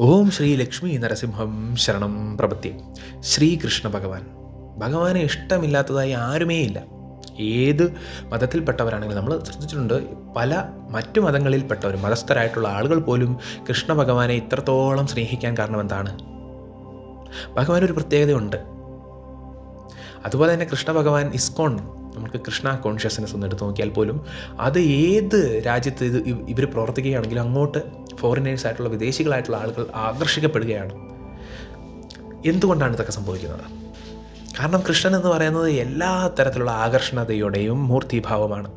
ഓം ശ്രീ ലക്ഷ്മി നരസിംഹം ശരണം പ്രപത്തി ശ്രീകൃഷ്ണ ഭഗവാൻ. ഭഗവാനെ ഇഷ്ടമില്ലാത്തതായി ആരുമേ ഇല്ല ഏത് മതത്തിൽപ്പെട്ടവരാണെങ്കിലും നമ്മൾ ശ്രദ്ധിച്ചിട്ടുണ്ട് പല മറ്റു മതങ്ങളിൽപ്പെട്ടവരും മതസ്ഥരായിട്ടുള്ള ആളുകൾ പോലും കൃഷ്ണ ഭഗവാനെ ഇത്രത്തോളം സ്നേഹിക്കാൻ കാരണം എന്താണ്? ഭഗവാൻ ഒരു പ്രത്യേകതയുണ്ട്. അതുപോലെ തന്നെ കൃഷ്ണ ഭഗവാൻ ഇസ്കോൺ നമുക്ക് കൃഷ്ണ കോൺഷ്യസ്നെസ് ഒന്ന് എടുത്ത് നോക്കിയാൽ പോലും അത് ഏത് രാജ്യത്ത് ഇത് ഇവർ പ്രവർത്തിക്കുകയാണെങ്കിലും അങ്ങോട്ട് ഫോറിനേഴ്സ് ആയിട്ടുള്ള വിദേശികളായിട്ടുള്ള ആളുകൾ ആകർഷിക്കപ്പെടുകയാണ്. എന്തുകൊണ്ടാണ് ഇതൊക്കെ സംഭവിക്കുന്നത്? കാരണം കൃഷ്ണൻ എന്ന് പറയുന്നത് എല്ലാ തരത്തിലുള്ള ആകർഷണതയുടെയും മൂർത്തിഭാവമാണ്.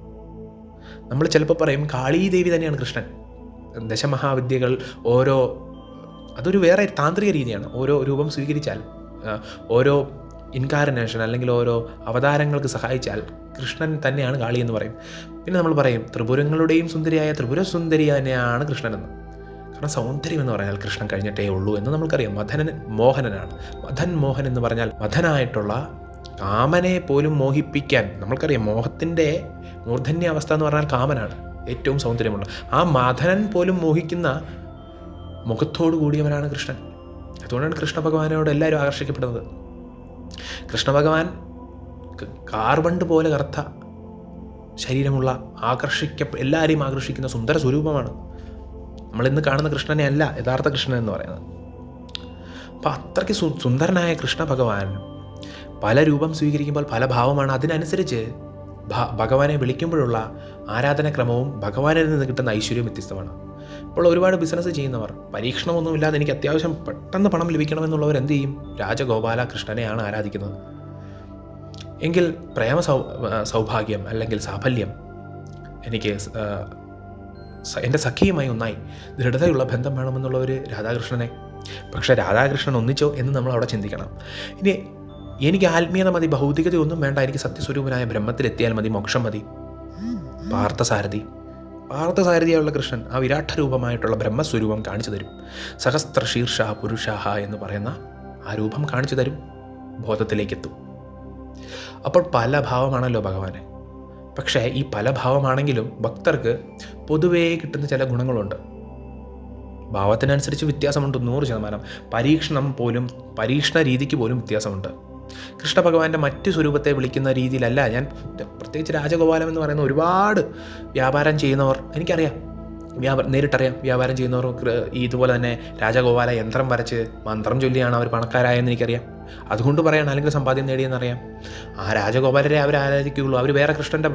നമ്മൾ ചിലപ്പോൾ പറയും കാളീദേവി തന്നെയാണ് കൃഷ്ണൻ. ദശമഹാവിദ്യകൾ ഓരോ അതൊരു വേറെ താന്ത്രിക രീതിയാണ്. ഓരോ രൂപം സ്വീകരിച്ചാൽ ഓരോ ഇൻകാർനേഷൻ അല്ലെങ്കിൽ ഓരോ അവതാരങ്ങൾക്ക് സഹായിച്ചാൽ കൃഷ്ണൻ തന്നെയാണ് കാളി എന്ന് പറയും. പിന്നെ നമ്മൾ പറയും ത്രിപുരങ്ങളുടെയും സുന്ദരിയായ ത്രിപുര സുന്ദരി തന്നെയാണ് കൃഷ്ണനെന്ന്. കാരണം സൗന്ദര്യം എന്ന് പറഞ്ഞാൽ കൃഷ്ണൻ കഴിഞ്ഞിട്ടേ ഉള്ളൂ എന്ന് നമുക്കറിയാം മഥനൻ മോഹനനാണ്. മഥൻ മോഹൻ എന്ന് പറഞ്ഞാൽ മഥനായിട്ടുള്ള കാമനെ പോലും മോഹിപ്പിക്കാൻ നമ്മൾക്കറിയാം. മോഹത്തിന്റെ മൂർധന്യാവസ്ഥ എന്ന് പറഞ്ഞാൽ കാമനാണ്. ഏറ്റവും സൗന്ദര്യമുള്ള ആ മഥനൻ പോലും മോഹിക്കുന്ന മുഖത്തോടു കൂടിയവനാണ് കൃഷ്ണൻ. അതുകൊണ്ടാണ് കൃഷ്ണ ഭഗവാനോട് എല്ലാവരും ആകർഷിക്കപ്പെടുന്നത്. കൃഷ്ണ ഭഗവാൻ കാർബണ്ട് പോലെ കറുത്ത ശരീരമുള്ള ആകർഷിക്ക എല്ലാവരെയും ആകർഷിക്കുന്ന സുന്ദര സ്വരൂപമാണ് നമ്മളിന്ന് കാണുന്ന കൃഷ്ണനെ അല്ല യഥാർത്ഥ കൃഷ്ണൻ എന്ന് പറയുന്നത്. അപ്പം അത്രയ്ക്ക് സുന്ദരനായ കൃഷ്ണ ഭഗവാൻ പല രൂപം സ്വീകരിക്കുമ്പോൾ പല ഭാവമാണ്. അതിനനുസരിച്ച് ഭഗവാനെ വിളിക്കുമ്പോഴുള്ള ആരാധനക്രമവും ഭഗവാനിൽ നിന്ന് കിട്ടുന്ന ഐശ്വര്യവും വ്യത്യസ്തമാണ്. ഇപ്പോൾ ഒരുപാട് ബിസിനസ് ചെയ്യുന്നവർ പരീക്ഷണമൊന്നുമില്ലാതെ എനിക്ക് അത്യാവശ്യം പെട്ടെന്ന് പണം ലഭിക്കണമെന്നുള്ളവർ എന്ത് ചെയ്യും? രാജഗോപാല കൃഷ്ണനെയാണ് ആരാധിക്കുന്നത്. എങ്കിൽ പ്രേമ സൗ സൗഭാഗ്യം അല്ലെങ്കിൽ സാഫല്യം എനിക്ക് എന്റെ സഖിയുമായി ഒന്നായി. ദൃഢതയുള്ള ബന്ധം വേണമെന്നുള്ളവർ രാധാകൃഷ്ണനെ. പക്ഷേ രാധാകൃഷ്ണൻ ഒന്നിച്ചോ എന്ന് നമ്മൾ അവിടെ ചിന്തിക്കണം. ഇനി എനിക്ക് ആത്മീയത മതി ഭൗതികതയൊന്നും വേണ്ട എനിക്ക് സത്യസ്വരൂപനായ ബ്രഹ്മത്തിലെത്തിയാൽ മതി മോക്ഷം മതി. പാർത്ഥസാരഥി. പാർത്ഥസാരഥിയായുള്ള കൃഷ്ണൻ ആ വിരാട്ടരൂപമായിട്ടുള്ള ബ്രഹ്മസ്വരൂപം കാണിച്ചു തരും. സഹസ്ര ശീർഷ പുരുഷാഹ എന്ന് പറയുന്ന ആ രൂപം കാണിച്ചു തരും. ബോധത്തിലേക്കെത്തും. അപ്പോൾ പല ഭാവമാണല്ലോ ഭഗവാന്. പക്ഷേ ഈ പല ഭാവമാണെങ്കിലും ഭക്തർക്ക് പൊതുവേ കിട്ടുന്ന ചില ഗുണങ്ങളുണ്ട്. ഭാവത്തിനനുസരിച്ച് വ്യത്യാസമുണ്ട് നൂറ് ശതമാനം. പരീക്ഷണം പോലും പരീക്ഷണ രീതിക്ക് പോലും വ്യത്യാസമുണ്ട്. കൃഷ്ണ ഭഗവാന്റെ മറ്റു സ്വരൂപത്തെ വിളിക്കുന്ന രീതിയിലല്ല ഞാൻ പ്രത്യേകിച്ച് രാജഗോപാലം എന്ന് പറയുന്ന ഒരുപാട് വ്യാപാരം ചെയ്യുന്നവർ എനിക്കറിയാം. വ്യാപാരം നേരിട്ടറിയാം. വ്യാപാരം ചെയ്യുന്നവർ ഈ ഇതുപോലെ തന്നെ രാജഗോപാല യന്ത്രം വരച്ച് മന്ത്രം ചൊല്ലിയാണ് അവർ പണക്കാരായെന്ന് എനിക്കറിയാം. അതുകൊണ്ട് പറയാണ് അല്ലെങ്കിൽ സമ്പാദ്യം നേടിയെന്നറിയാം. ആ രാജഗോപാലരെ അവർ ആരാധിക്കുകയുള്ളൂ. അവർ വേറെ കൃഷ്ണന്റെ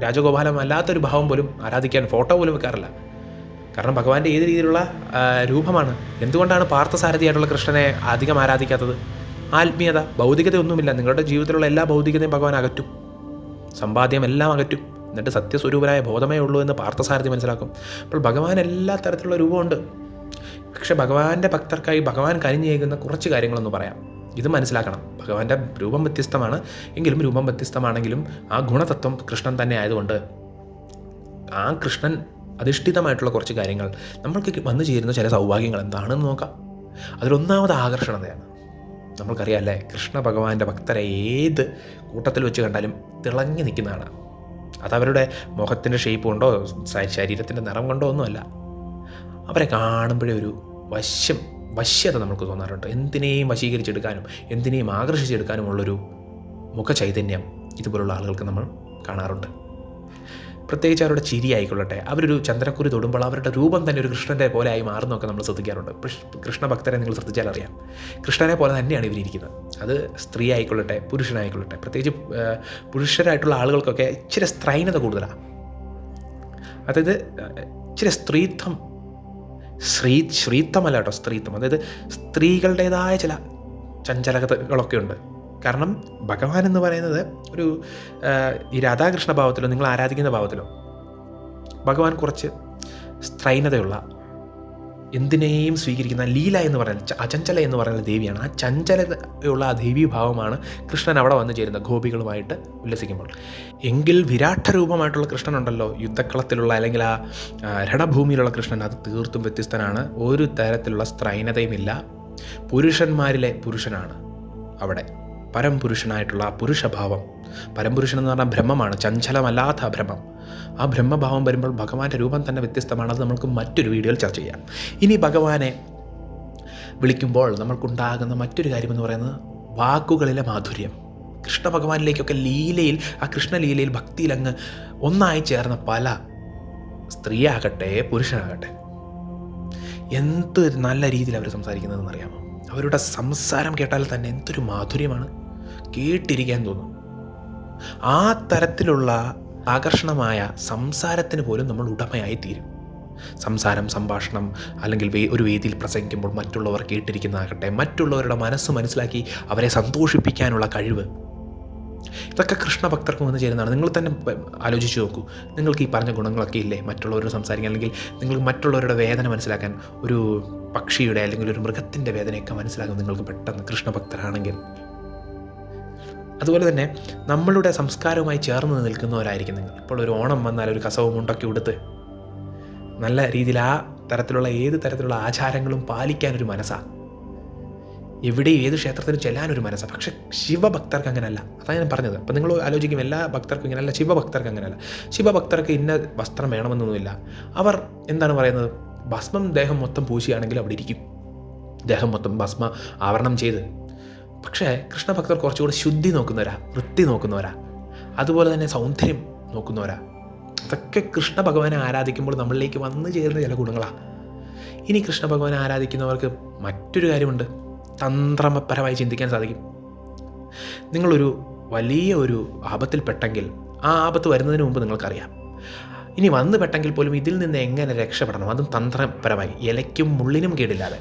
രാജഗോപാലം അല്ലാത്തൊരു ഭാവം പോലും ആരാധിക്കാൻ ഫോട്ടോ പോലും വെക്കാറില്ല. കാരണം ഭഗവാന്റെ ഏത് രീതിയിലുള്ള രൂപമാണ് എന്തുകൊണ്ടാണ് പാർത്ഥസാരഥിയായിട്ടുള്ള കൃഷ്ണനെ അധികം ആരാധിക്കാത്തത്? ആത്മീയത ഭൗതികതയൊന്നുമില്ല. നിങ്ങളുടെ ജീവിതത്തിലുള്ള എല്ലാ ഭൗതികതയും ഭഗവാൻ അകറ്റും. സമ്പാദ്യം എല്ലാം അകറ്റും. എന്നിട്ട് സത്യസ്വരൂപനായ ബോധമേ ഉള്ളൂ എന്ന് പാർത്ഥസാരഥി മനസ്സിലാക്കും. അപ്പോൾ ഭഗവാൻ എല്ലാ തരത്തിലുള്ള രൂപമുണ്ട്. പക്ഷേ ഭഗവാന്റെ ഭക്തർക്കായി ഭഗവാൻ കനിഞ്ഞേകുന്ന കുറച്ച് കാര്യങ്ങളൊന്ന് പറയാം. ഇത് മനസ്സിലാക്കണം. ഭഗവാന്റെ രൂപം വ്യത്യസ്തമാണ്. എങ്കിലും രൂപം വ്യത്യസ്തമാണെങ്കിലും ആ ഗുണതത്വം കൃഷ്ണൻ തന്നെ ആയതുകൊണ്ട് ആ കൃഷ്ണൻ അധിഷ്ഠിതമായിട്ടുള്ള കുറച്ച് കാര്യങ്ങൾ നമ്മൾക്ക് വന്നു ചേരുന്ന ചില സൗഭാഗ്യങ്ങൾ എന്താണെന്ന് നോക്കാം. അതിലൊന്നാമത് ആകർഷണതയാണ്. നമ്മൾക്കറിയാമല്ലേ കൃഷ്ണ ഭഗവാന്റെ ഭക്തരെ ഏത് കൂട്ടത്തിൽ വെച്ച് കണ്ടാലും തിളങ്ങി നിൽക്കുന്നതാണ്. അതവരുടെ മുഖത്തിന്റെ ഷേപ്പ് കൊണ്ടോ ശരീരത്തിന്റെ നിറം കൊണ്ടോ ഒന്നുമല്ല. അവരെ കാണുമ്പോഴേ ഒരു വശ്യം വശ്യത നമുക്ക് തോന്നാറുണ്ട്. എന്തിനേയും വശീകരിച്ചെടുക്കാനും എന്തിനേയും ആകർഷിച്ചെടുക്കാനുമുള്ളൊരു മുഖചൈതന്യം ഇതുപോലുള്ള ആളുകൾക്ക് നമ്മൾ കാണാറുണ്ട്. പ്രത്യേകിച്ച് അവരുടെ ചിരി ആയിക്കൊള്ളട്ടെ. അവരൊരു ചന്ദ്രക്കുരി തൊടുമ്പോൾ അവരുടെ രൂപം തന്നെ ഒരു കൃഷ്ണന്റെ പോലെ ആയി മാറുന്നൊക്കെ നമ്മൾ ശ്രദ്ധിക്കാറുണ്ട്. കൃഷ്ണഭക്തരെ കൃഷ്ണ ഭക്തരെ നിങ്ങൾ ശ്രദ്ധിച്ചാൽ അറിയാം. കൃഷ്ണനെ പോലെ തന്നെയാണ് ഇവരിയ്ക്കുന്നത് അത് സ്ത്രീ ആയിക്കൊള്ളട്ടെ പുരുഷനായിക്കൊള്ളട്ടെ. പ്രത്യേകിച്ച് പുരുഷരായിട്ടുള്ള ആളുകൾക്കൊക്കെ ഇച്ചിരി സ്ത്രൈനത കൂടുതലാണ് അതായത് ഇച്ചിരി സ്ത്രീത്വം ശ്രീ ശ്രീത്വമല്ല കേട്ടോ സ്ത്രീത്വം. അതായത് സ്ത്രീകളുടേതായ ചില ചഞ്ചലതകളൊക്കെ ഉണ്ട് കാരണം ഭഗവാൻ എന്ന് പറയുന്നത് ഒരു ഈ രാധാകൃഷ്ണ ഭാവത്തിലോ നിങ്ങൾ ആരാധിക്കുന്ന ഭാവത്തിലോ ഭഗവാൻ കുറച്ച് സ്ത്രൈനതയുള്ള എന്തിനേയും സ്വീകരിക്കുന്ന ലീല എന്ന് പറയുന്ന അചഞ്ചല എന്ന് പറയുന്ന ദേവിയാണ്. ആ ചഞ്ചലതയുള്ള ആ ദേവി ഭാവമാണ് കൃഷ്ണൻ അവിടെ വന്നു ചേരുന്ന ഗോപികളുമായിട്ട് ഉല്ലസിക്കുമ്പോൾ. എങ്കിൽ വിരാട്ട രൂപമായിട്ടുള്ള കൃഷ്ണനുണ്ടല്ലോ യുദ്ധക്കളത്തിലുള്ള അല്ലെങ്കിൽ ആ, രണഭൂമിയിലുള്ള കൃഷ്ണൻ അത് തീർത്തും വ്യത്യസ്തനാണ്. ഒരു തരത്തിലുള്ള സ്ത്രൈനതയുമില്ല. പുരുഷന്മാരിലെ പുരുഷനാണ് അവിടെ. പരംപുരുഷനായിട്ടുള്ള ആ പുരുഷഭാവം. പരംപുരുഷൻ എന്ന് പറഞ്ഞാൽ ബ്രഹ്മമാണ്. ചഞ്ചലമല്ലാത്ത ബ്രഹ്മം. ആ ബ്രഹ്മഭാവം വരുമ്പോൾ ഭഗവാന്റെ രൂപം തന്നെ വ്യത്യസ്തമാണ്. അത് നമുക്ക് മറ്റൊരു വീഡിയോയിൽ ചർച്ച ചെയ്യാം. ഇനി ഭഗവാനെ വിളിക്കുമ്പോൾ നമ്മൾക്കുണ്ടാകുന്ന മറ്റൊരു കാര്യമെന്ന് പറയുന്നത് വാക്കുകളിലെ മാധുര്യം. കൃഷ്ണ ഭഗവാനിലേക്കൊക്കെ ലീലയിൽ ആ കൃഷ്ണലീലയിൽ ഭക്തിയിൽ അങ്ങ് ഒന്നായി ചേർന്ന പല സ്ത്രീയാകട്ടെ പുരുഷനാകട്ടെ. എന്ത് നല്ല രീതിയിൽ അവർ സംസാരിക്കുന്നതെന്ന് അറിയാമോ അവരുടെ സംസാരം കേട്ടാൽ തന്നെ എന്തൊരു മാധുര്യമാണ്. കേട്ടിരിക്കാൻ തോന്നും. ആ തരത്തിലുള്ള ആകർഷണമായ സംസാരത്തിന് പോലും നമ്മൾ ഉടമയായി തീരും. സംസാരം സംഭാഷണം അല്ലെങ്കിൽ വേ ഒരു വേദിയിൽ പ്രസംഗിക്കുമ്പോൾ മറ്റുള്ളവർ കേട്ടിരിക്കുന്നതാകട്ടെ മറ്റുള്ളവരുടെ മനസ്സ് മനസ്സിലാക്കി അവരെ സന്തോഷിപ്പിക്കാനുള്ള കഴിവ്. ഇതൊക്കെ കൃഷ്ണഭക്തർക്ക് വന്ന് ചേരുന്നതാണ്. നിങ്ങൾ തന്നെ ആലോചിച്ച് നോക്കൂ. നിങ്ങൾക്ക് ഈ പറഞ്ഞ ഗുണങ്ങളൊക്കെ ഇല്ലേ? മറ്റുള്ളവരോട് സംസാരിക്കാൻ അല്ലെങ്കിൽ നിങ്ങൾ മറ്റുള്ളവരുടെ വേദന മനസ്സിലാക്കാൻ ഒരു പക്ഷിയുടെ അല്ലെങ്കിൽ ഒരു മൃഗത്തിന്റെ വേദനയൊക്കെ മനസ്സിലാക്കും നിങ്ങൾക്ക് പെട്ടെന്ന് കൃഷ്ണഭക്തരാണെങ്കിൽ അതുപോലെ തന്നെ നമ്മളുടെ സംസ്കാരവുമായി ചേർന്ന് നിൽക്കുന്നവരായിരിക്കും നിങ്ങൾ. ഇപ്പോൾ ഒരു ഓണം വന്നാൽ ഒരു കസവും മുണ്ടൊക്കെ ഉടുത്ത് നല്ല രീതിയിൽ ആ തരത്തിലുള്ള ഏത് തരത്തിലുള്ള ആചാരങ്ങളും പാലിക്കാനൊരു മനസ്സാണ് എവിടെയും ഏത് ക്ഷേത്രത്തിനും ചെല്ലാനൊരു മനസ്സാണ് പക്ഷെ ശിവഭക്തർക്ക് അങ്ങനെയല്ല അതാണ് ഞാൻ പറഞ്ഞത്. അപ്പം നിങ്ങൾ ആലോചിക്കും എല്ലാ ഭക്തർക്കും ഇങ്ങനെയല്ല ശിവഭക്തർക്ക് അങ്ങനെയല്ല ശിവഭക്തർക്ക് ഇന്ന വസ്ത്രം വേണമെന്നൊന്നുമില്ല. അവർ എന്താണ് പറയുന്നത്? ഭസ്മം ദേഹം മൊത്തം പൂശിയാണെങ്കിൽ അവിടെ ഇരിക്കും. ദേഹം മൊത്തം ഭസ്മ ആവരണം ചെയ്ത്. പക്ഷേ കൃഷ്ണഭക്തർ കുറച്ചുകൂടി ശുദ്ധി നോക്കുന്നവരാ വൃത്തി നോക്കുന്നവരാ. അതുപോലെ തന്നെ സൗന്ദര്യം നോക്കുന്നവരാ. അതൊക്കെ കൃഷ്ണ ഭഗവാനെ ആരാധിക്കുമ്പോൾ നമ്മളിലേക്ക് വന്നു ചേരുന്ന ചില ഗുണങ്ങളാണ് ഇനി കൃഷ്ണ ഭഗവാനെ ആരാധിക്കുന്നവർക്ക് മറ്റൊരു കാര്യമുണ്ട്. തന്ത്രപരമായി ചിന്തിക്കാൻ സാധിക്കും. നിങ്ങളൊരു വലിയ ഒരു ആപത്തിൽപ്പെട്ടെങ്കിൽ ആ ആപത്ത് വരുന്നതിന് മുമ്പ് നിങ്ങൾക്കറിയാം. ഇനി വന്നു പെട്ടെങ്കിൽ പോലും ഇതിൽ നിന്ന് എങ്ങനെ രക്ഷപ്പെടണം? അതും തന്ത്രപരമായി. ഇലയ്ക്കും മുള്ളിനും കേടില്ലാതെ.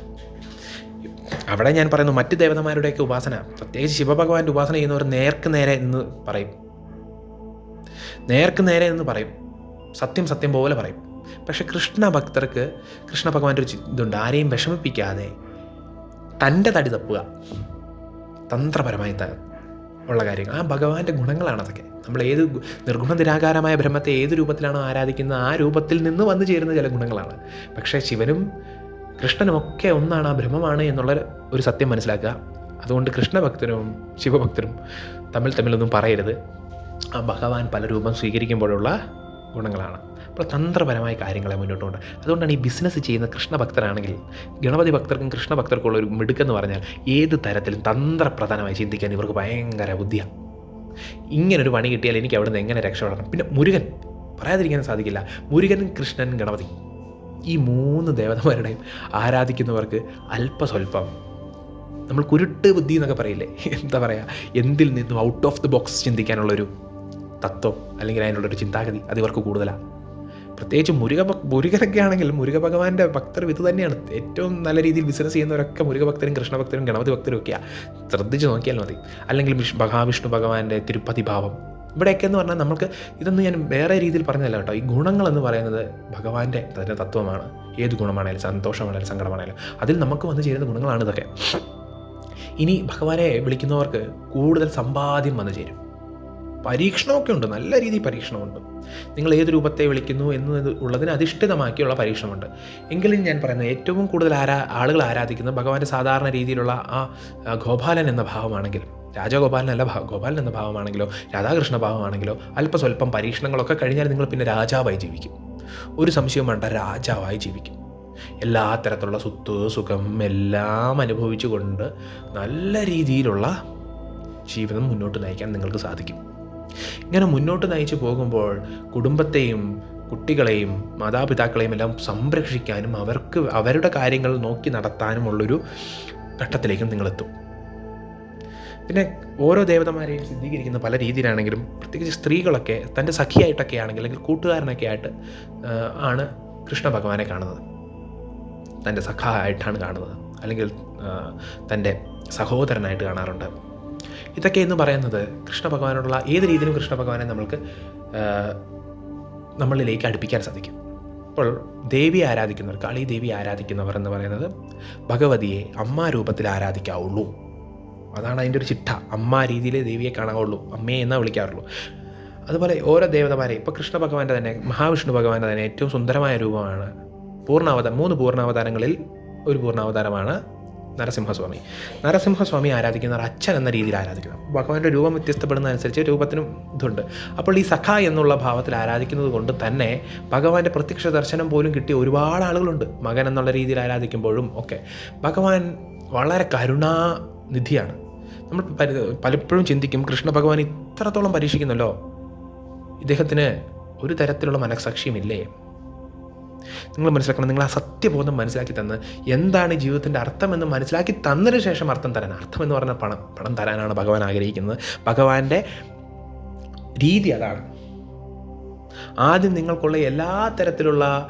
അവിടെ ഞാൻ പറയുന്നു മറ്റ് ദേവതമാരുടെയൊക്കെ ഉപാസന പ്രത്യേകിച്ച് ശിവഭഗവാന്റെ ഉപാസന ചെയ്യുന്നവർ നേർക്ക് നേരെ എന്ന് പറയും. നേർക്ക് നേരെ എന്ന് പറയും. സത്യം സത്യം പോലെ പറയും. പക്ഷെ കൃഷ്ണ ഭക്തർക്ക് കൃഷ്ണ ഭഗവാന്റെ ഒരു ഇതുണ്ട്. ആരെയും വിഷമിപ്പിക്കാതെ തന്റെ തടി തപ്പുക. തന്ത്രപരമായി ഉള്ള കാര്യങ്ങൾ. ആ ഭഗവാന്റെ ഗുണങ്ങളാണ് അതൊക്കെ. നമ്മൾ ഏത് നിർഗുണ നിരാകാരമായ ബ്രഹ്മത്തെ ഏത് രൂപത്തിലാണോ ആരാധിക്കുന്നത് ആ രൂപത്തിൽ നിന്ന് വന്നു ചേരുന്ന ചില ഗുണങ്ങളാണ്. പക്ഷേ ശിവനും കൃഷ്ണനുമൊക്കെ ഒന്നാണ് ആ ബ്രഹ്മമാണ് എന്നുള്ള ഒരു സത്യം മനസ്സിലാക്കുക. അതുകൊണ്ട് കൃഷ്ണഭക്തരും ശിവഭക്തരും തമ്മിൽ തമ്മിലൊന്നും പറയരുത്. ആ ഭഗവാൻ പല രൂപം സ്വീകരിക്കുമ്പോഴുള്ള ഗുണങ്ങളാണ്. അപ്പോൾ തന്ത്രപരമായ കാര്യങ്ങളെ മുന്നോട്ട് കൊണ്ട് അതുകൊണ്ടാണ് ഈ ബിസിനസ് ചെയ്യുന്ന കൃഷ്ണഭക്തരാണെങ്കിൽ ഗണപതി ഭക്തർക്കും കൃഷ്ണഭക്തർക്കും ഉള്ള ഒരു മിടുക്കെന്ന് പറഞ്ഞാൽ ഏത് തരത്തിലും തന്ത്രപ്രധാനമായി ചിന്തിക്കാൻ ഇവർക്ക് ഭയങ്കര ബുദ്ധിയാണ് ഇങ്ങനൊരു പണി കിട്ടിയാൽ എനിക്ക് അവിടുന്ന് എങ്ങനെ രക്ഷപ്പെടണം? പിന്നെ മുരുകൻ പറയാതിരിക്കാൻ സാധിക്കില്ല. മുരുകൻ കൃഷ്ണൻ ഗണപതി. ഈ മൂന്ന് ദേവതമാരുടെയും ആരാധിക്കുന്നവർക്ക് അല്പസ്വല്പം നമ്മൾ കുരുട്ട് ബുദ്ധി എന്നൊക്കെ പറയില്ലേ? എന്താ പറയുക എന്തിൽ നിന്നും ഔട്ട് ഓഫ് ദി ബോക്സ് ചിന്തിക്കാനുള്ളൊരു തത്വം അല്ലെങ്കിൽ അതിനുള്ളൊരു ചിന്താഗതി അത് ഇവർക്ക് കൂടുതലാണ് പ്രത്യേകിച്ച് മുരുക മുരുകനൊക്കെ ആണെങ്കിൽ മുരുക ഭഗവാന്റെ ഭക്തർ ഇത് തന്നെയാണ്. ഏറ്റവും നല്ല രീതിയിൽ ബിസിനസ് ചെയ്യുന്നവരൊക്കെ മുരുക ഭക്തരും കൃഷ്ണഭക്തരും ഗണപതി ഭക്തരും ഒക്കെയാണ് ശ്രദ്ധിച്ച് നോക്കിയാൽ മതി. അല്ലെങ്കിൽ വിഷ് മഹാവിഷ്ണു ഭഗവാന്റെ തിരുപ്പതി ഭാവം ഇവിടെയൊക്കെ എന്ന് പറഞ്ഞാൽ നമുക്ക് ഇതൊന്നും ഞാൻ വേറെ രീതിയിൽ പറഞ്ഞതല്ല കേട്ടോ. ഈ ഗുണങ്ങളെന്ന് പറയുന്നത് ഭഗവാന്റെ തന്നെ തത്വമാണ്. ഏത് ഗുണമാണേലും സന്തോഷമാണേലും സങ്കടമാണേലും. അതിൽ നമുക്ക് വന്നു ചേരുന്ന ഗുണങ്ങളാണ് ഇതൊക്കെ. ഇനി ഭഗവാനെ വിളിക്കുന്നവർക്ക് കൂടുതൽ സമ്പാദ്യം വന്നു ചേരും. പരീക്ഷണമൊക്കെ ഉണ്ട് നല്ല രീതിയിൽ പരീക്ഷണമുണ്ട്. നിങ്ങൾ ഏത് രൂപത്തെ വിളിക്കുന്നു എന്ന് ഉള്ളതിന് അധിഷ്ഠിതമാക്കിയുള്ള പരീക്ഷണമുണ്ട്. എങ്കിലും ഞാൻ പറയുന്നത് ഏറ്റവും കൂടുതൽ ആരാ ആളുകൾ ആരാധിക്കുന്നത് ഭഗവാന്റെ സാധാരണ രീതിയിലുള്ള ആ ഗോപാലൻ എന്ന ഭാവമാണെങ്കിൽ രാജഗോപാലൻ അല്ല ഗോപാലൻ എന്ന ഭാവമാണെങ്കിലോ രാധാകൃഷ്ണ ഭാവമാണെങ്കിലോ അല്പസ്വല്പം പരീക്ഷണങ്ങളൊക്കെ കഴിഞ്ഞാൽ നിങ്ങൾ പിന്നെ രാജാവായി ജീവിക്കും. ഒരു സംശയം വേണ്ട രാജാവായി ജീവിക്കും. എല്ലാ തരത്തിലുള്ള സ്വത്ത് സുഖം എല്ലാം അനുഭവിച്ചുകൊണ്ട് നല്ല രീതിയിലുള്ള ജീവിതം മുന്നോട്ട് നയിക്കാൻ നിങ്ങൾക്ക് സാധിക്കും. ഇങ്ങനെ മുന്നോട്ട് നയിച്ചു പോകുമ്പോൾ കുടുംബത്തെയും കുട്ടികളെയും മാതാപിതാക്കളെയും എല്ലാം സംരക്ഷിക്കാനും അവർക്ക് അവരുടെ കാര്യങ്ങൾ നോക്കി നടത്താനുമുള്ളൊരു ഘട്ടത്തിലേക്കും നിങ്ങളെത്തും. പിന്നെ ഓരോ ദേവതമാരെയും സിദ്ധീകരിക്കുന്ന പല രീതിയിലാണെങ്കിലും പ്രത്യേകിച്ച് സ്ത്രീകളൊക്കെ തന്റെ സഖിയായിട്ടൊക്കെ ആണെങ്കിൽ അല്ലെങ്കിൽ കൂട്ടുകാരനൊക്കെ ആയിട്ട് ആണ് കൃഷ്ണ ഭഗവാനെ കാണുന്നത്. തന്റെ സഖ ആയിട്ടാണ് കാണുന്നത്. അല്ലെങ്കിൽ തന്റെ സഹോദരനായിട്ട് കാണാറുണ്ട്. ഇതൊക്കെ എന്ന് പറയുന്നത് കൃഷ്ണ ഭഗവാനോടുള്ള ഏത് രീതിയിലും കൃഷ്ണ ഭഗവാനെ നമ്മൾക്ക് നമ്മളിലേക്ക് അടുപ്പിക്കാൻ സാധിക്കും. അപ്പോൾ ദേവി ആരാധിക്കുന്നവർ കാളി ദേവി ആരാധിക്കുന്നവർ എന്ന് പറയുന്നത് ഭഗവതിയെ അമ്മ രൂപത്തിൽ ആരാധിക്കാവുള്ളൂ. അതാണ് അതിന്റെ ഒരു ചിട്ട. അമ്മ രീതിയിൽ ദേവിയെ കാണാവുള്ളൂ. അമ്മയെ എന്നാ വിളിക്കാറുള്ളൂ? അതുപോലെ ഓരോ ദേവതമാരെ ഇപ്പോൾ കൃഷ്ണ ഭഗവാന്റെ തന്നെ മഹാവിഷ്ണു ഭഗവാന്റെ തന്നെ ഏറ്റവും സുന്ദരമായ രൂപമാണ് പൂർണാവതാരം മൂന്ന് പൂർണാവതാരങ്ങളിൽ ഒരു പൂർണാവതാരമാണ് നരസിംഹസ്വാമി. നരസിംഹസ്വാമി ആരാധിക്കുന്നവർ അച്ഛൻ എന്ന രീതിയിൽ ആരാധിക്കണം ഭഗവാന്റെ രൂപം വ്യത്യസ്തപ്പെടുന്നതനുസരിച്ച് രൂപത്തിനും ഇതുണ്ട്. അപ്പോൾ ഈ സഖ എന്നുള്ള ഭാവത്തിൽ ആരാധിക്കുന്നത് കൊണ്ട് തന്നെ ഭഗവാന്റെ പ്രത്യക്ഷ ദർശനം പോലും കിട്ടിയ ഒരുപാട് ആളുകളുണ്ട്. മകൻ എന്നുള്ള രീതിയിൽ ആരാധിക്കുമ്പോഴും ഒക്കെ. ഭഗവാൻ വളരെ കരുണാനിധിയാണ് നമ്മൾ പലപ്പോഴും ചിന്തിക്കും കൃഷ്ണ ഭഗവാൻ ഇത്രത്തോളം പരീക്ഷിക്കുന്നല്ലോ? ഇദ്ദേഹത്തിന് ഒരു തരത്തിലുള്ള മനസാക്ഷിയുമില്ലേ നിങ്ങൾ മനസ്സിലാക്കണം നിങ്ങൾ ആ സത്യബോധം മനസ്സിലാക്കി തന്ന് എന്താണ് ജീവിതത്തിന്റെ അർത്ഥമെന്ന് മനസ്സിലാക്കി തന്നതിന് ശേഷം അർത്ഥം തരാൻ. അർത്ഥം എന്ന് പറഞ്ഞാൽ പണം. പണം തരാനാണ് ഭഗവാൻ ആഗ്രഹിക്കുന്നത്. ഭഗവാന്റെ രീതി അതാണ്. ആദ്യം നിങ്ങൾക്കുള്ള എല്ലാ തരത്തിലുള്ള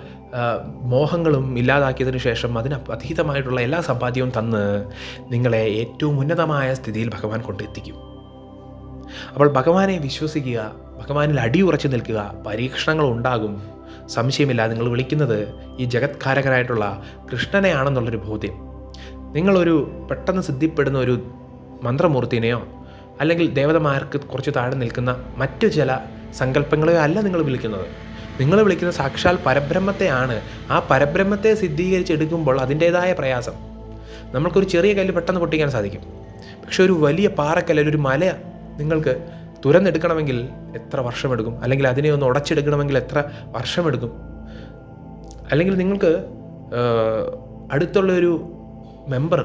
മോഹങ്ങളും ഇല്ലാതാക്കിയതിന് ശേഷം അതിന് അതീതമായിട്ടുള്ള എല്ലാ സമ്പാദ്യവും തന്ന് നിങ്ങളെ ഏറ്റവും ഉന്നതമായ സ്ഥിതിയിൽ ഭഗവാൻ കൊണ്ടെത്തിക്കും അപ്പോൾ ഭഗവാനെ വിശ്വസിക്കുക ഭഗവാനിൽ അടിയുറച്ചു നിൽക്കുക പരീക്ഷണങ്ങൾ ഉണ്ടാകും. സംശയമില്ല നിങ്ങൾ വിളിക്കുന്നത് ഈ ജഗത്കാരകനായിട്ടുള്ള കൃഷ്ണനെയാണെന്നുള്ളൊരു ബോധ്യം. നിങ്ങളൊരു പെട്ടെന്ന് സിദ്ധിപ്പെടുന്ന ഒരു മന്ത്രമൂർത്തിനെയോ അല്ലെങ്കിൽ ദേവതമാർക്ക് കുറച്ച് താഴെ നിൽക്കുന്ന മറ്റു ചില സങ്കല്പങ്ങളെയോ അല്ല നിങ്ങൾ വിളിക്കുന്നത്. നിങ്ങൾ വിളിക്കുന്ന സാക്ഷാൽ പരബ്രഹ്മത്തെയാണ്. ആ പരബ്രഹ്മത്തെ സിദ്ധീകരിച്ചെടുക്കുമ്പോൾ അതിന്റേതായ പ്രയാസം. നമ്മൾക്കൊരു ചെറിയ കല്ല് പെട്ടെന്ന് പൊട്ടിക്കാൻ സാധിക്കും. പക്ഷേ ഒരു വലിയ പാറക്കല്ല് ഒരു മല നിങ്ങൾക്ക് തുരന്നെടുക്കണമെങ്കിൽ എത്ര വർഷമെടുക്കും? അല്ലെങ്കിൽ അതിനെ ഒന്ന് ഉടച്ചെടുക്കണമെങ്കിൽ എത്ര വർഷമെടുക്കും? അല്ലെങ്കിൽ നിങ്ങൾക്ക് അടുത്തുള്ളൊരു മെമ്പർ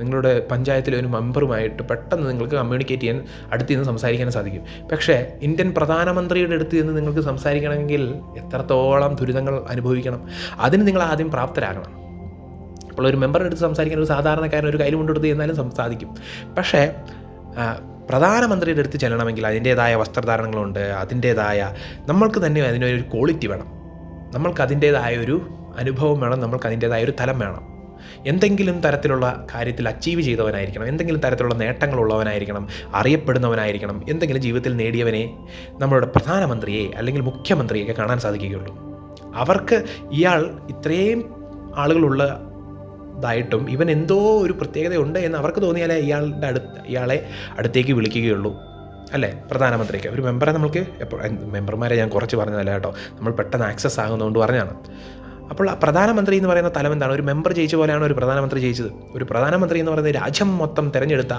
നിങ്ങളുടെ പഞ്ചായത്തിലെ ഒരു മെമ്പറുമായിട്ട് പെട്ടെന്ന് നിങ്ങൾക്ക് കമ്മ്യൂണിക്കേറ്റ് ചെയ്യാൻ അടുത്ത് നിന്ന് സംസാരിക്കാൻ സാധിക്കും. പക്ഷേ ഇന്ത്യൻ പ്രധാനമന്ത്രിയുടെ അടുത്ത് നിന്ന് നിങ്ങൾക്ക് സംസാരിക്കണമെങ്കിൽ എത്രത്തോളം ദുരിതങ്ങൾ അനുഭവിക്കണം അതിന് നിങ്ങൾ ആദ്യം പ്രാപ്തരാകണം. അപ്പോൾ ഒരു മെമ്പറുടെ അടുത്ത് സംസാരിക്കാൻ ഒരു സാധാരണക്കാരൻ ഒരു കയ്യിൽ കൊണ്ടെടുത്ത് എന്നാലും സാധിക്കും. പക്ഷേ പ്രധാനമന്ത്രിയുടെ അടുത്ത് ചെല്ലണമെങ്കിൽ അതിന്റേതായ വസ്ത്രധാരണങ്ങളുണ്ട് അതിന്റേതായ നമ്മൾക്ക് തന്നെ അതിനൊരു ക്വാളിറ്റി വേണം. നമ്മൾക്ക് അതിന്റേതായ ഒരു അനുഭവം വേണം നമ്മൾക്ക് അതിന്റേതായ ഒരു തലം വേണം. എന്തെങ്കിലും തരത്തിലുള്ള കാര്യത്തിൽ അച്ചീവ് ചെയ്തവനായിരിക്കണം എന്തെങ്കിലും തരത്തിലുള്ള നേട്ടങ്ങളുള്ളവനായിരിക്കണം അറിയപ്പെടുന്നവനായിരിക്കണം എന്തെങ്കിലും ജീവിതത്തിൽ നേടിയവനെ നമ്മളുടെ പ്രധാനമന്ത്രിയെ അല്ലെങ്കിൽ മുഖ്യമന്ത്രിയെയൊക്കെ കാണാൻ സാധിക്കുകയുള്ളൂ. അവർക്ക് ഇയാൾ ഇത്രയും ആളുകളുള്ള ഇതായിട്ടും ഇവൻ എന്തോ ഒരു പ്രത്യേകതയുണ്ട് എന്ന് അവർക്ക് തോന്നിയാലേ ഇയാളുടെ അടുത്ത് ഇയാളെ അടുത്തേക്ക് വിളിക്കുകയുള്ളൂ. അല്ലേ? പ്രധാനമന്ത്രിക്ക്. ഒരു മെമ്പറെ നമ്മൾക്ക് എപ്പോൾ മെമ്പർമാരെ ഞാൻ കുറച്ച് പറഞ്ഞതല്ല കേട്ടോ. നമ്മൾ പെട്ടെന്ന് ആക്സസ് ആകുന്നതുകൊണ്ട് പറഞ്ഞാണ് അപ്പോൾ പ്രധാനമന്ത്രി എന്ന് പറയുന്ന തലം എന്താണ്? ഒരു മെമ്പർ ജയിച്ച പോലെയാണ് ഒരു പ്രധാനമന്ത്രി ജയിച്ചത്. ഒരു പ്രധാനമന്ത്രി എന്ന് പറയുന്നത് രാജ്യം മൊത്തം തിരഞ്ഞെടുത്ത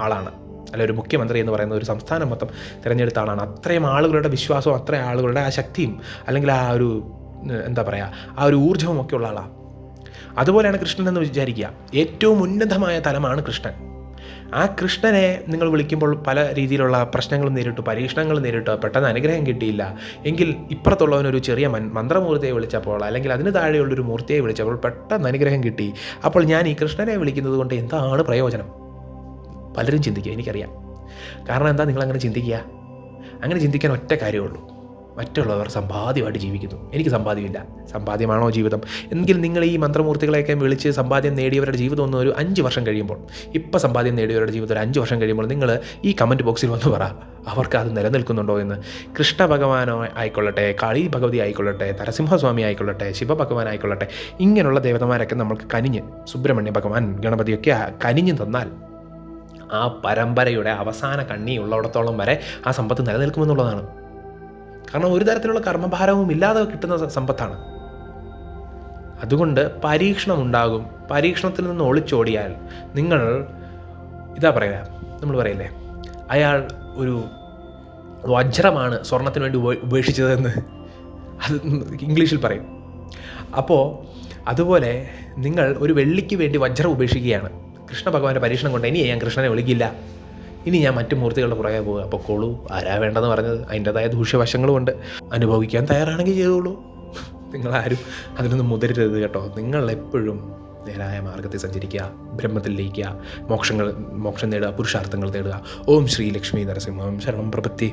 ആളാണ്. അല്ല ഒരു മുഖ്യമന്ത്രി എന്ന് പറയുന്ന ഒരു സംസ്ഥാനം മൊത്തം തിരഞ്ഞെടുത്ത ആളാണ്. അത്രയും ആളുകളുടെ വിശ്വാസവും അത്രയും ആളുകളുടെ ആ ശക്തിയും അല്ലെങ്കിൽ ആ ഒരു എന്താ പറയുക ആ ഒരു ഊർജവും ഒക്കെ ഉള്ള ആളാണ് അതുപോലെയാണ് കൃഷ്ണൻ എന്ന് വിചാരിക്കുക. ഏറ്റവും ഉന്നതമായ തലമാണ് കൃഷ്ണൻ. ആ കൃഷ്ണനെ നിങ്ങൾ വിളിക്കുമ്പോൾ പല രീതിയിലുള്ള പ്രശ്നങ്ങൾ നേരിട്ടു പരീക്ഷണങ്ങൾ നേരിട്ടു. പെട്ടെന്ന് അനുഗ്രഹം കിട്ടിയില്ല. എങ്കിൽ ഇപ്പുറത്തുള്ളവനൊരു ചെറിയ മന്ത്രമൂർത്തിയെ വിളിച്ചപ്പോൾ അല്ലെങ്കിൽ അതിന് താഴെയുള്ളൊരു മൂർത്തിയെ വിളിച്ചപ്പോൾ പെട്ടെന്ന് അനുഗ്രഹം കിട്ടി. അപ്പോൾ ഞാൻ ഈ കൃഷ്ണനെ വിളിക്കുന്നത് കൊണ്ട് എന്താണ് പ്രയോജനം? പലരും ചിന്തിക്കുക എനിക്കറിയാം. കാരണം എന്താ നിങ്ങളങ്ങനെ ചിന്തിക്കുക? അങ്ങനെ ചിന്തിക്കാൻ ഒറ്റ കാര്യമുള്ളൂ മറ്റുള്ളവർ സമ്പാദ്യമായിട്ട് ജീവിക്കുന്നു. എനിക്ക് സമ്പാദ്യമില്ല. സമ്പാദ്യമാണോ ജീവിതം? എങ്കിൽ നിങ്ങൾ ഈ മന്ത്രമൂർത്തികളെയൊക്കെ വിളിച്ച് സമ്പാദ്യം നേടിയവരുടെ ജീവിതം ഒന്ന് ഒരു അഞ്ച് വർഷം കഴിയുമ്പോൾ ഇപ്പം സമ്പാദ്യം നേടിയവരുടെ ജീവിതം ഒരു അഞ്ച് വർഷം കഴിയുമ്പോൾ നിങ്ങൾ ഈ കമന്റ് ബോക്സിൽ വന്ന് പറ. അവർക്ക് അത് നിലനിൽക്കുന്നുണ്ടോ എന്ന്. കൃഷ്ണ ഭഗവാനോ ആയിക്കൊള്ളട്ടെ കാളി ഭഗവതി ആയിക്കൊള്ളട്ടെ നരസിംഹസ്വാമി ആയിക്കൊള്ളട്ടെ ശിവഭഗവാൻ ആയിക്കൊള്ളട്ടെ ഇങ്ങനെയുള്ള ദേവതമാരൊക്കെ നമ്മൾക്ക് കനിഞ്ഞ് സുബ്രഹ്മണ്യ ഭഗവാൻ ഗണപതിയൊക്കെ കനിഞ്ഞ് തന്നാൽ ആ പരമ്പരയുടെ അവസാന കണ്ണി ഉള്ളിടത്തോളം വരെ ആ സമ്പത്ത് നിലനിൽക്കുമെന്നുള്ളതാണ്. കാരണം ഒരു തരത്തിലുള്ള കർമ്മഭാരവും ഇല്ലാതെ കിട്ടുന്ന സമ്പത്താണ്. അതുകൊണ്ട് പരീക്ഷണം ഉണ്ടാകും പരീക്ഷണത്തിൽ നിന്ന് ഒളിച്ചോടിയാൽ നിങ്ങൾ ഇതാ പറയുക നമ്മൾ പറയില്ലേ അയാൾ ഒരു വജ്രമാണ് സ്വർണത്തിന് വേണ്ടി ഉപേക്ഷിച്ചതെന്ന്. അത് ഇംഗ്ലീഷിൽ പറയും. അപ്പോൾ അതുപോലെ നിങ്ങൾ ഒരു വെള്ളിക്ക് വേണ്ടി വജ്രം ഉപേക്ഷിക്കുകയാണ്. കൃഷ്ണ ഭഗവാന്റെ പരീക്ഷണം കൊണ്ട് ഇനി ഞാൻ കൃഷ്ണനെ വിളിക്കില്ല. ഇനി ഞാൻ മറ്റു മൂർത്തികളുടെ പുറകെ പോകുക അപ്പോൾ കൊള്ളു ആരാ വേണ്ടെന്ന് പറഞ്ഞത്? അതിന്റെതായ ദൂഷ്യവശങ്ങളുമുണ്ട്. അനുഭവിക്കാൻ തയ്യാറാണെങ്കിൽ ചെയ്തോളൂ. നിങ്ങളാരും അതിനൊന്നും മുതിരരുത് കേട്ടോ. നിങ്ങൾ എപ്പോഴും നേരായ മാർഗത്തിൽ സഞ്ചരിക്കുക ബ്രഹ്മത്തിൽ ലയിക്കുക മോക്ഷങ്ങൾ മോക്ഷം നേടുക പുരുഷാർത്ഥങ്ങൾ നേടുക. ഓം ശ്രീ ലക്ഷ്മി നരസിംഹം. ശരണം പ്രപത്തി